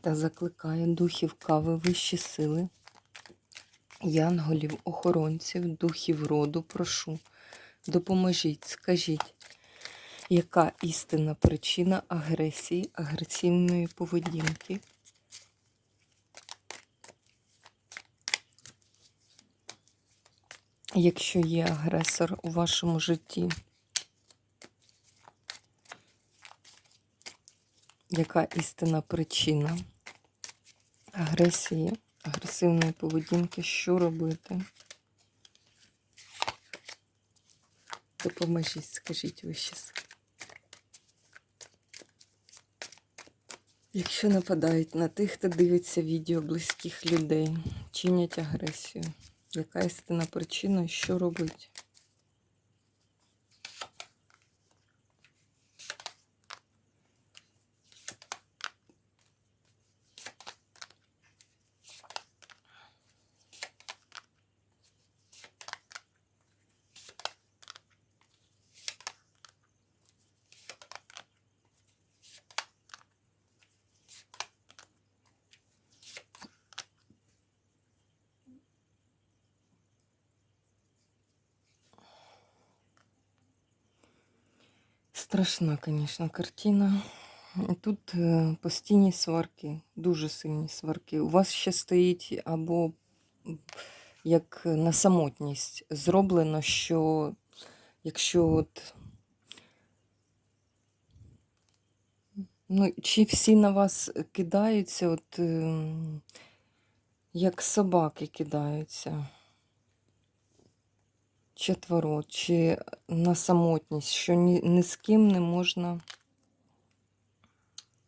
Та закликає духів кави вищі сили, янголів, охоронців, духів роду, прошу, допоможіть, скажіть, яка істинна причина агресії, агресивної поведінки? Якщо є агресор у вашому житті, яка істинна причина агресії, агресивної поведінки, що робити? Допоможіть, скажіть ви щас. Якщо нападають на тих, хто дивиться відео близьких людей, чинять агресію, яка істинна причина, що робить? Страшна, звісно, картина. Тут е, постійні сварки, дуже сильні сварки. У вас ще стоїть або як на самотність зроблено, що якщо от. Ну, чи всі на вас кидаються, от ем, як собаки кидаються четверо, чи на самотність, що ні, ні з ким не можна,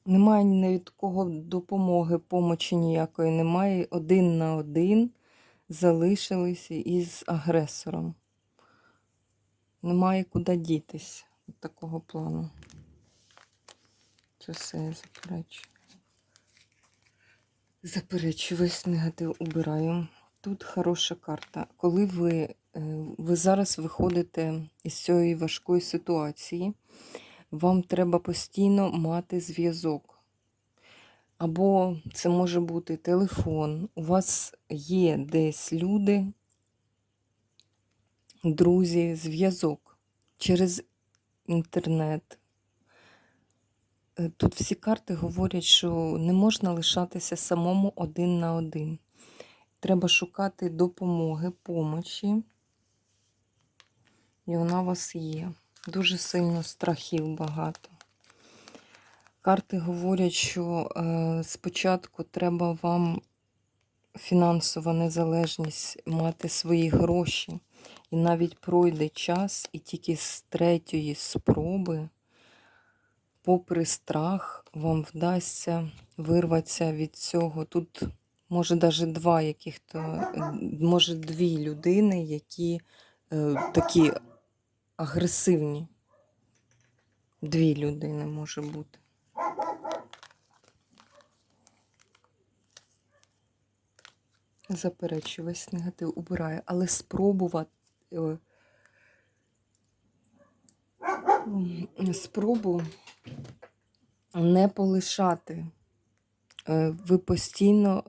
немає ні від кого допомоги, помочі ніякої немає. Один на один залишилися із агресором. Немає куди дітись від такого плану. Це все я заперечую. Заперечую, весь негатив убираю. Тут хороша карта. Коли ви, ви зараз виходите із цієї важкої ситуації, вам треба постійно мати зв'язок. Або це може бути телефон, у вас є десь люди, друзі, зв'язок через інтернет. Е, Тут всі карти говорять, що не можна лишатися самому один на один. Треба шукати допомоги, помочі. І вона у вас є. Дуже сильно страхів багато. Карти говорять, що е, спочатку треба вам фінансова незалежність, мати свої гроші. І навіть пройде час, і тільки з третьої спроби, попри страх, вам вдасться вирватися від цього. Тут може навіть два яких-то, е, може дві людини, які е, такі агресивні. Дві людини може бути. Заперечую, весь негатив убираю, але спробувати е, спробу не полишати. Е, Ви постійно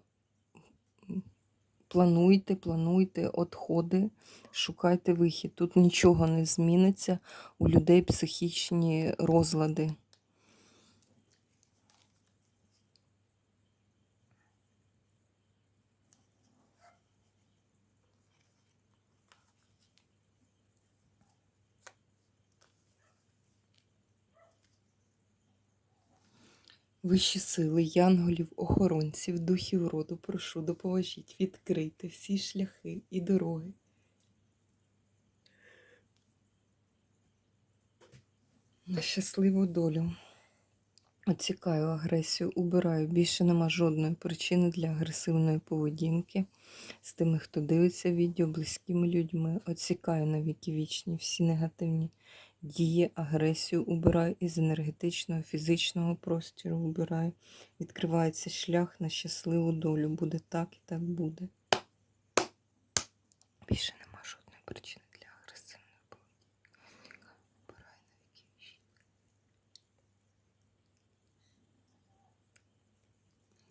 плануйте, плануйте отходи, шукайте вихід. Тут нічого не зміниться, у людей психічні розлади. Вищі сили, янголів, охоронців, духів роду, прошу, допоможіть відкрити всі шляхи і дороги. На щасливу долю Оцікаю агресію, убираю. Більше нема жодної причини для агресивної поведінки з тими, хто дивиться відео, близькими людьми. Оцікаю на віки вічні всі негативні дії, агресію убираю із енергетичного, фізичного простору убираю. Відкривається шлях на щасливу долю. Буде так і так буде. Більше нема жодної причини для агресивної поведінки. Убираю на віки вічні.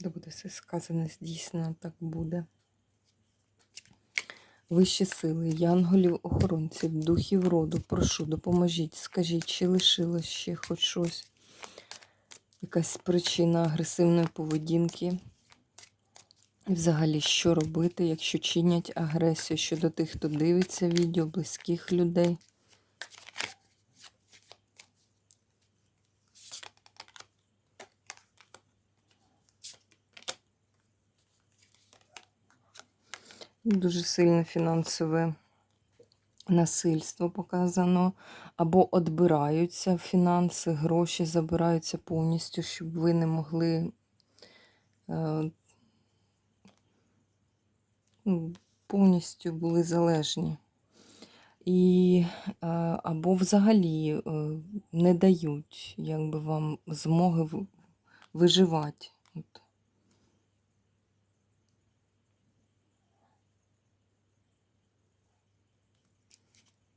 Де буде все сказане, здійснено, так буде. Вищі сили, янголів, охоронців, духів роду, прошу, допоможіть, скажіть, чи лишилось ще хоч щось, якась причина агресивної поведінки. І взагалі, що робити, якщо чинять агресію щодо тих, хто дивиться відео, близьких людей. Дуже сильне фінансове насильство показано, або відбираються фінанси, гроші забираються повністю, щоб ви не могли е, ну, повністю були залежні. І е, або взагалі е, не дають якби, вам змоги виживати.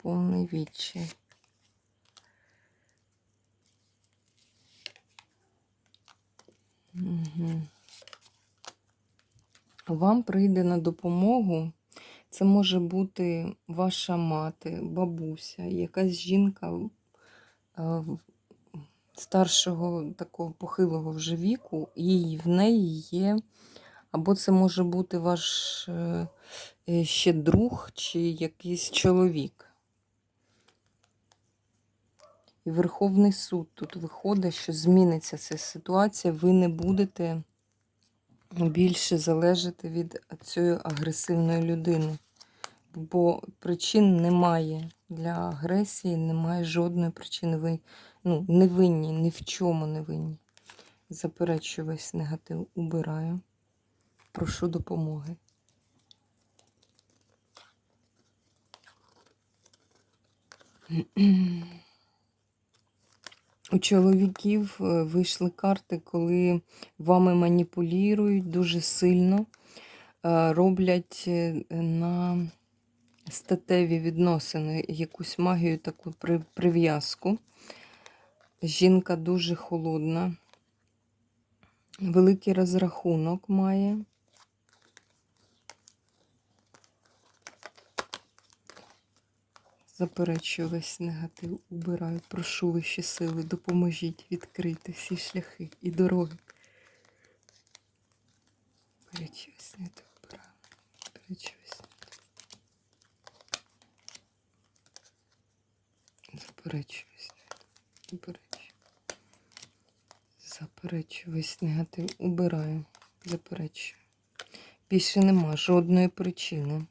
Повний відчай. Угу. Вам прийде на допомогу. Це може бути ваша мати, бабуся, якась жінка е, старшого такого похилого вже віку, і в неї є, або це може бути ваш е, ще друг чи якийсь чоловік. І Верховний суд тут виходить, що зміниться ця ситуація, ви не будете більше залежати від цієї агресивної людини. Бо причин немає для агресії, немає жодної причини. Ви ну, не винні, ні в чому не винні. Заперечую весь негатив, убираю. Прошу допомоги. У чоловіків е, вийшли карти, коли вами маніпулюють дуже сильно, е, роблять е, на статеві відносини якусь магію, таку прив'язку. Жінка дуже холодна, великий розрахунок має. Заперечую весь негатив, убираю, прошу вищі сили, допоможіть відкрити всі шляхи і дороги. Заперечую весь негатив, убираю. Заперечую весь. Заперечую весь негатив, заперечую. Заперечую весь негатив, убираю, заперечую. Більше нема жодної причини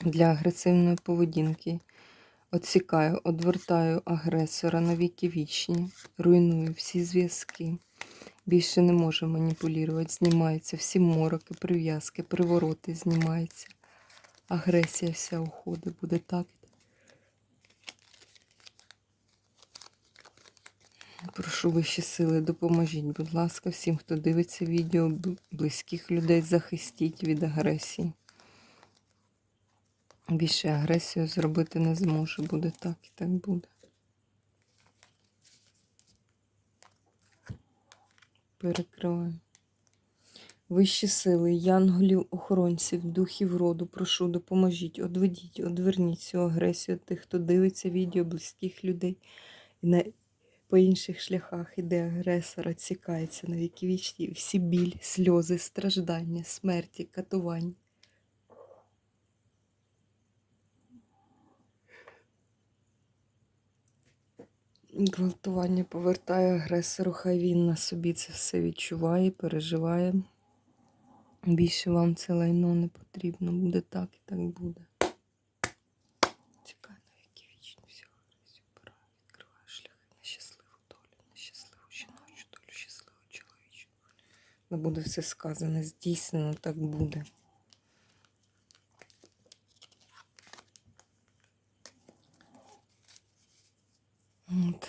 для агресивної поведінки. Отсікаю, одвертаю агресора на віки вічні, руйную всі зв'язки. Більше не можу маніпулювати, знімаються всі мороки, прив'язки, привороти знімаються. Агресія вся уходить, буде так. Прошу вищі сили, допоможіть, будь ласка, всім, хто дивиться відео, близьких людей захистіть від агресії. Більше агресію зробити не зможу. Буде так і так буде. Перекриваю. Вищі сили, янголів, охоронців, духів роду, прошу, допоможіть, одведіть, одверніть цю агресію тих, хто дивиться відео близьких людей. І на, по інших шляхах іде агресора, цікається на віки вічні. Всі біль, сльози, страждання, смерті, катування. Гвалтування повертає агресору, хай він на собі це все відчуває, переживає. Більше вам це лайно не потрібно. Буде так і так буде. Цікаво, ну, які вічні всього пора. Відкриває шляхи на щасливу долю, на щасливу жіночу долю, щасливу чоловічу. Не буде все сказане, здійснено, так буде. От.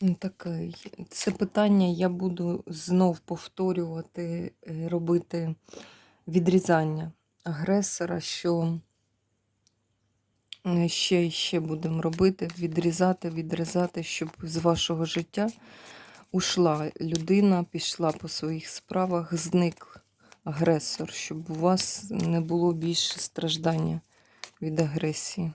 Ну, таке. Це питання я буду знов повторювати, е, робити відрізання агресора, що е, ще і ще будемо робити, відрізати, відрізати, щоб з вашого життя ушла людина, пішла по своїх справах, зник агресор, щоб у вас не було більше страждання від агресії.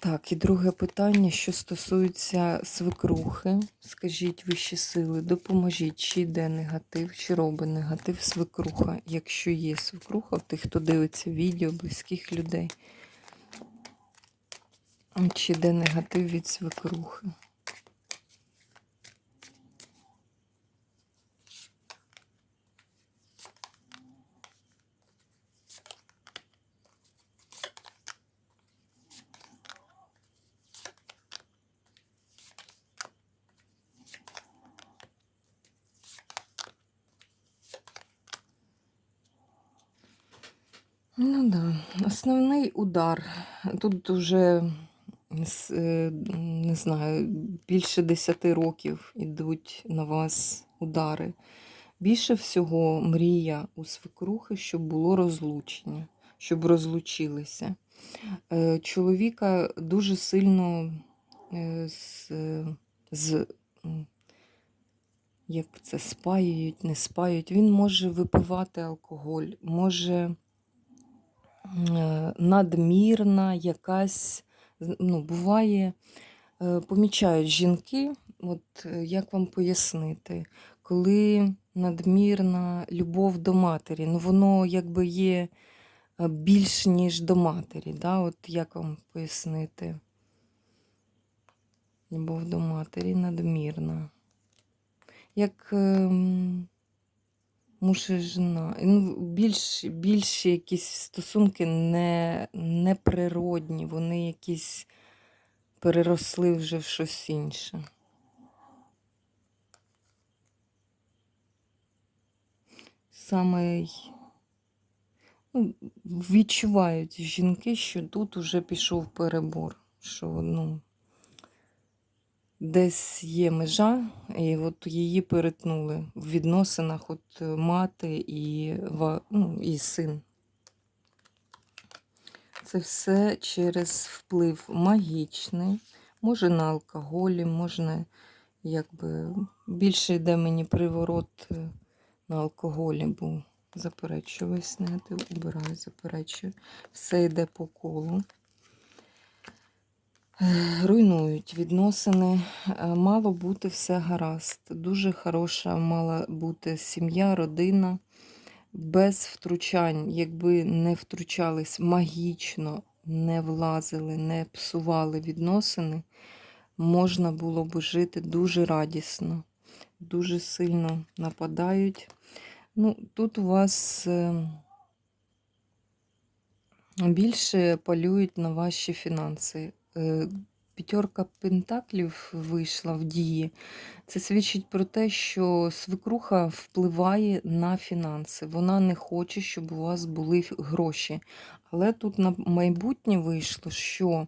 Так, і друге питання, що стосується свекрухи. Скажіть вищі сили, допоможіть, чи йде негатив, чи робить негатив свекруха, якщо є свекруха, в тих, хто дивиться відео, близьких людей. Чи йде негатив від свекрухи? Ну да, основний удар. Тут уже с- е, не знаю, більше 10 років ідуть на вас удари. Більше всього мрія у свекрухи, щоб було розлучення, щоб розлучилися. Е, Чоловіка дуже сильно е, з, з як це спаюють, не спаюють. Він може випивати алкоголь, може надмірна якась, ну, буває, е, помічають жінки, от е, як вам пояснити, коли надмірна любов до матері, ну воно якби є е, більш ніж до матері. Да? От як вам пояснити? Любов до матері надмірна. Як ем, муж і жена. Ну, більш, більш якісь стосунки не, неприродні, вони якісь переросли вже в щось інше. Саме ну, відчувають жінки, що тут уже пішов перебор, що ну, десь є межа, і от її перетнули в відносинах от е, мати і, ну, і син. Це все через вплив магічний, може на алкоголі, можна якби більше йде мені приворот е, на алкоголі, бо заперечую весь негатив, убираю, заперечую. Все йде по колу. Руйнують відносини. Е, Мало бути все гаразд. Дуже хороша мала бути сім'я, родина без втручань, якби не втручались магічно, не влазили, не псували відносини, можна було б жити дуже радісно, дуже сильно нападають. Ну, тут у вас е, більше полюють на ваші фінанси. Е, П'ятерка пентаклів вийшла в дії. Це свідчить про те, що свекруха впливає на фінанси. Вона не хоче, щоб у вас були гроші. Але тут на майбутнє вийшло, що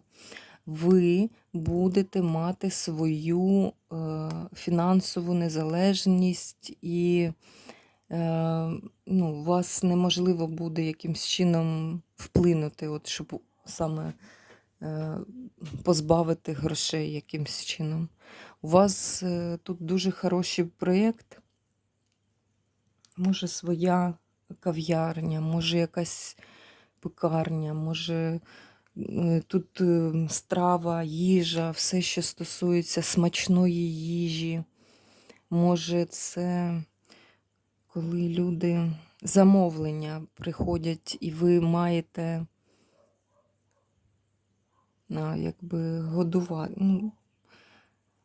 ви будете мати свою е, фінансову незалежність і е, ну, вас неможливо буде якимсь чином вплинути, от, щоб саме позбавити грошей якимсь чином. У вас е, тут дуже хороший проєкт. Може, своя кав'ярня, може, якась пекарня, може е, тут е, страва, їжа, все, що стосується смачної їжі. Може, це коли люди замовлення приходять, і ви маєте якби годувати. Ну,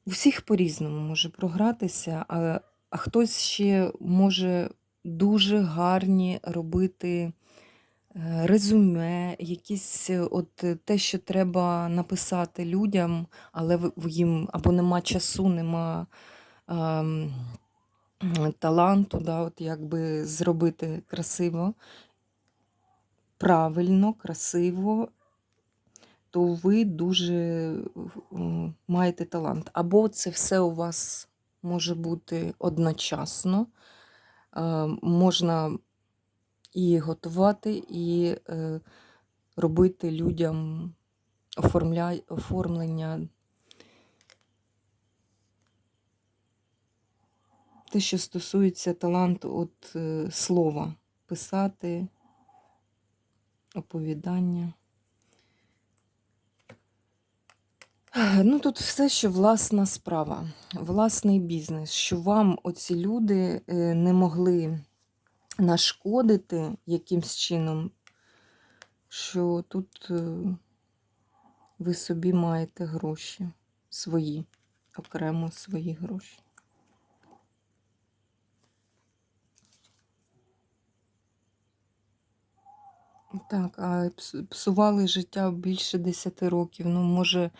у всіх по-різному може програтися, а, а хтось ще може дуже гарні робити е, резюме, якісь е, от е, те, що треба написати людям, але їм або нема часу, нема ем, таланту, да, от якби зробити красиво, правильно, красиво, то ви дуже маєте талант. Або це все у вас може бути одночасно. Е, Можна і готувати, і е, робити людям оформля... оформлення. Те, що стосується таланту от е, слова, писати, оповідання. Е, Ну, тут все, що власна справа, власний бізнес, що вам оці люди е, не могли нашкодити якимсь чином, що тут е, ви собі маєте гроші свої, окремо свої гроші. Так, а псували життя більше 10 років. Ну, може,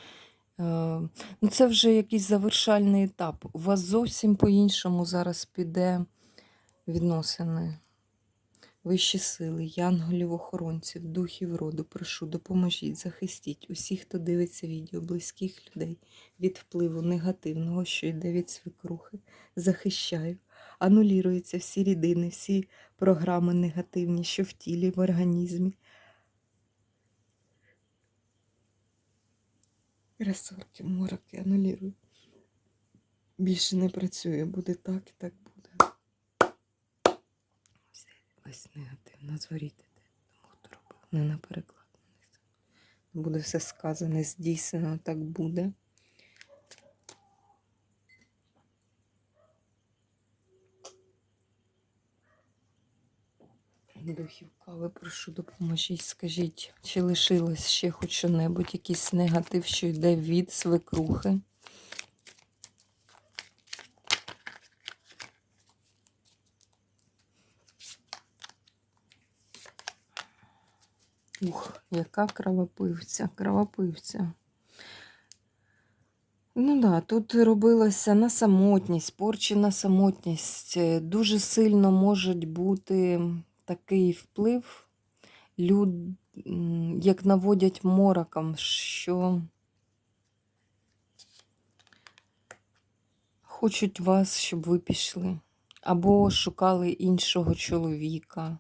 ну це вже якийсь завершальний етап. У вас зовсім по-іншому зараз піде відносини. Вищі сили, янголів-охоронців, духів роду, прошу, допоможіть, захистіть усіх, хто дивиться відео, близьких людей від впливу негативного, що йде від свекрухи. Захищаю. Анулюються всі рідини, всі програми негативні, що в тілі, в організмі. Красорки, мороки, анулюю. Більше не працює, буде так і так буде. Ось ось негативно, зворіти тому, хто робив. Не на переклад. Буде все сказане, здійснено, так буде. Духів кави, прошу, допоможіть, скажіть, чи лишилось ще хоч що-небудь, якийсь негатив, що йде від свекрухи? Ух, яка кровопивця, кровопивця. Ну да, тут робилася на самотність, порчена самотність. Е, Дуже сильно може бути такий вплив, люд, як наводять мороком, що хочуть вас, щоб ви пішли, або шукали іншого чоловіка.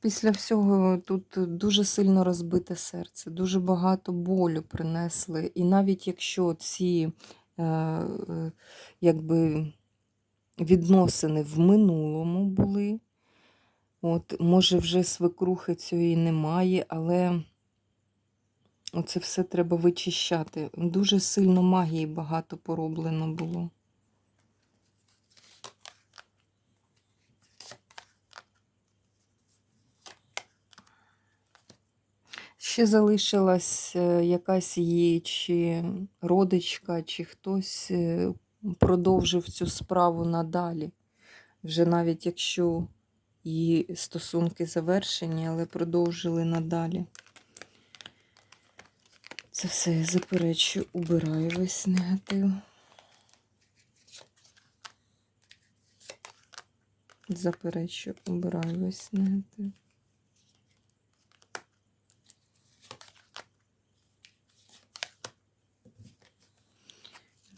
Після всього тут дуже сильно розбите серце, дуже багато болю принесли. І навіть якщо ці е, е, якби відносини в минулому були, от, може вже свекрухи цієї немає, але оце все треба вичищати. Дуже сильно магії багато пороблено було. Ще залишилась е, якась її чи родичка, чи хтось е, продовжив цю справу надалі. Вже навіть якщо її стосунки завершені, але продовжили надалі. Це все я заперечую, убираю весь негатив. Заперечую, убираю весь негатив.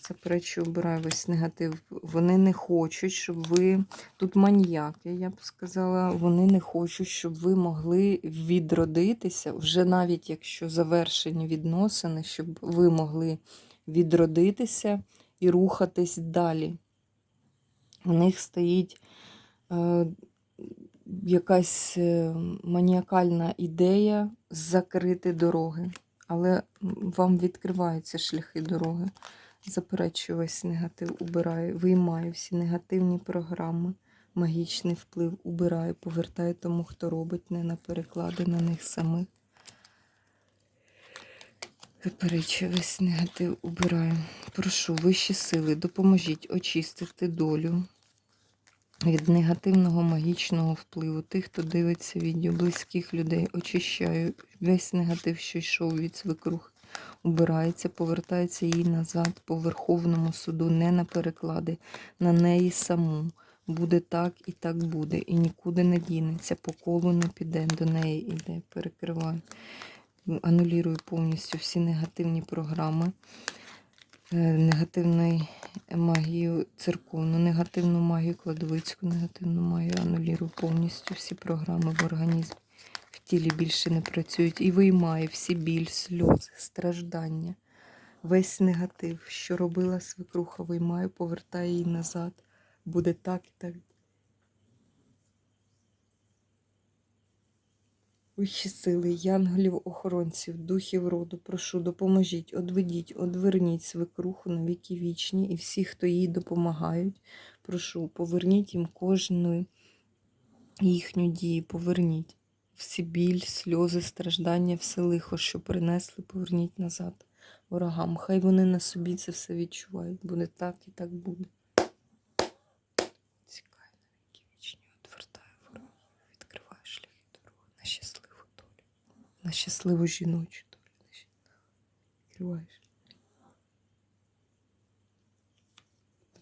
Заперечую, обираю весь негатив. Вони не хочуть, щоб ви. Тут маніяки, я б сказала, вони не хочуть, щоб ви могли відродитися, вже навіть якщо завершені відносини, щоб ви могли відродитися і рухатись далі. У них стоїть е, якась е, маніакальна ідея закрити дороги, але вам відкриваються шляхи дороги. Заперечую весь негатив, убираю, виймаю всі негативні програми, магічний вплив убираю, повертаю тому, хто робить, не на переклади на них самих. Заперечую весь негатив, убираю. Прошу вищі сили, допоможіть очистити долю від негативного магічного впливу. Тих, хто дивиться відео, близьких людей, очищаю весь негатив, що йшов від свекрух. Убирається, повертається їй назад по Верховному суду, не на переклади, на неї саму. Буде так і так буде, і нікуди не дінеться, по колу не піде, до неї йде, перекриваю. Анулірую повністю всі негативні програми, е, негативну магію церковну, негативну магію кладовицьку, негативну магію анулірую повністю всі програми в організмі. Тілі більше не працюють. І виймає всі біль, сльози, страждання, весь негатив, що робила свекруха, виймає, повертає її назад. Буде так і так. Вищі сили, янголів, охоронців, духів роду, прошу, допоможіть, одведіть, одверніть свекруху на віки вічні і всі, хто їй допомагають. Прошу, поверніть їм кожну їхню дію, поверніть. Всі біль, сльози, страждання, все лихо, що принесли, поверніть назад ворогам. Хай вони на собі це все відчувають. Буде так і так буде. Цікай на вічні, отвертаю ворогів, відкриваю шляхи дороги на щасливу долю, на щасливу жіночу долю. Відкриваєш.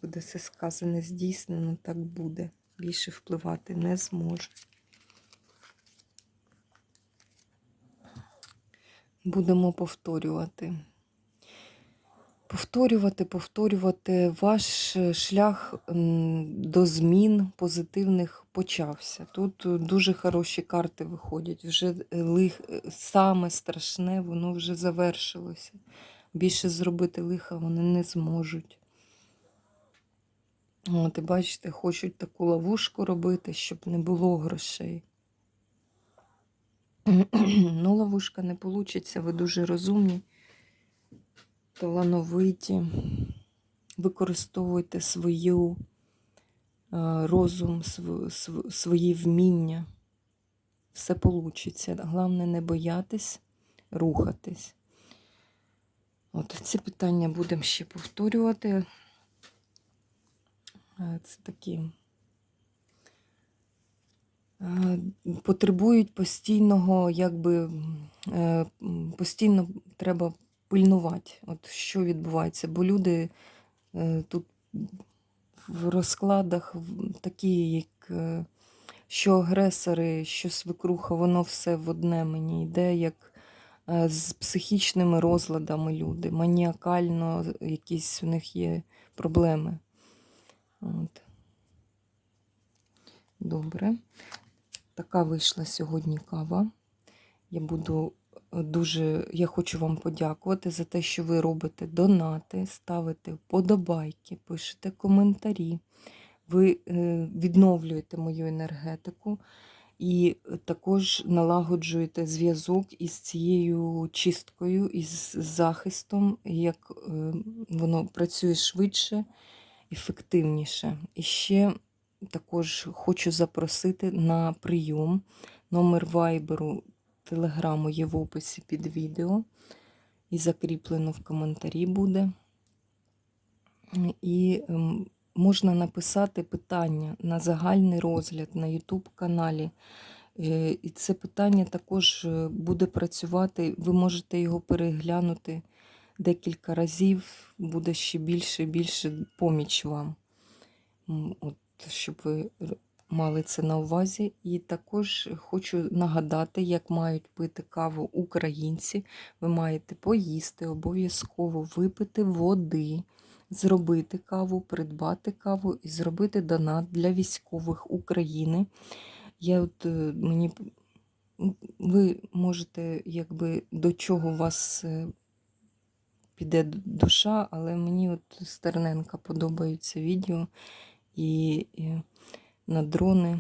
Буде все сказане, здійснено, так буде. Більше впливати не зможе. Будемо повторювати. Повторювати, повторювати. Ваш е, шлях до змін позитивних почався. Тут е, дуже хороші карти виходять. Вже е, лих, саме страшне, воно вже завершилося. Більше зробити лиха вони не зможуть. От, і бачите, хочуть таку ловушку робити, щоб не було грошей. Ну, ловушка не вийде, ви дуже розумні, талановиті. Використовуйте свою е, розум, св- св- свої вміння. Все вийде. Головне не боятись, рухатись. От ці питання будемо ще повторювати. Е, Це такі потребують постійного, якби е, постійно треба пильнувати, от що відбувається, бо люди е, тут в розкладах такі, як е, що агресори, що свекруха, воно все в одне мені йде, як е, з психічними розладами люди, маніакально якісь у них є проблеми. От. Добре. Така вийшла сьогодні кава. Я буду е, дуже, я хочу вам подякувати за те, що ви робите донати, ставите вподобайки, пишете коментарі. Ви е, відновлюєте мою енергетику і також налагоджуєте зв'язок із цією чисткою, із захистом, як е, воно працює швидше, ефективніше. І ще також хочу запросити на прийом. Номер вайберу телеграму є в описі під відео. І закріплено в коментарі буде. І ем, можна написати питання на загальний розгляд на YouTube каналі. Е, І це питання також е, буде працювати. Ви можете його переглянути декілька разів, буде ще більше і більше поміч вам. От, щоб ви мали це на увазі. І також хочу нагадати, як мають пити каву українці. Ви маєте поїсти, обов'язково випити води, зробити каву, придбати каву і зробити донат для військових України. Я от, е, мені, ви можете, якби до чого у вас е, піде душа, але мені от Стерненка подобаються відео і, і на дрони,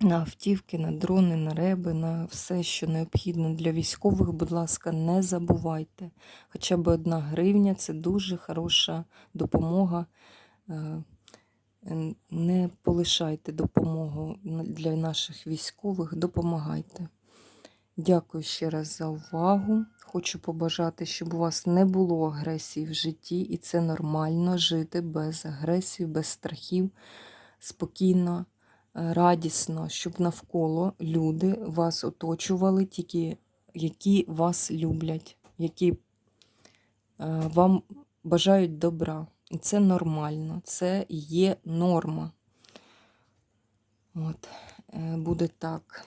на автівки, на дрони, на реби, на все, що необхідно для військових, будь ласка, не забувайте. Хоча б одна гривня це дуже хороша допомога. Е, Не полишайте допомогу для наших військових, допомагайте. Дякую ще раз за увагу. Хочу побажати, щоб у вас не було агресії в житті, і це нормально жити без агресії, без страхів, спокійно, е, радісно, щоб навколо люди вас оточували, тільки які вас люблять. які е, вам бажають добра. І це нормально, це є норма. От, е, буде так.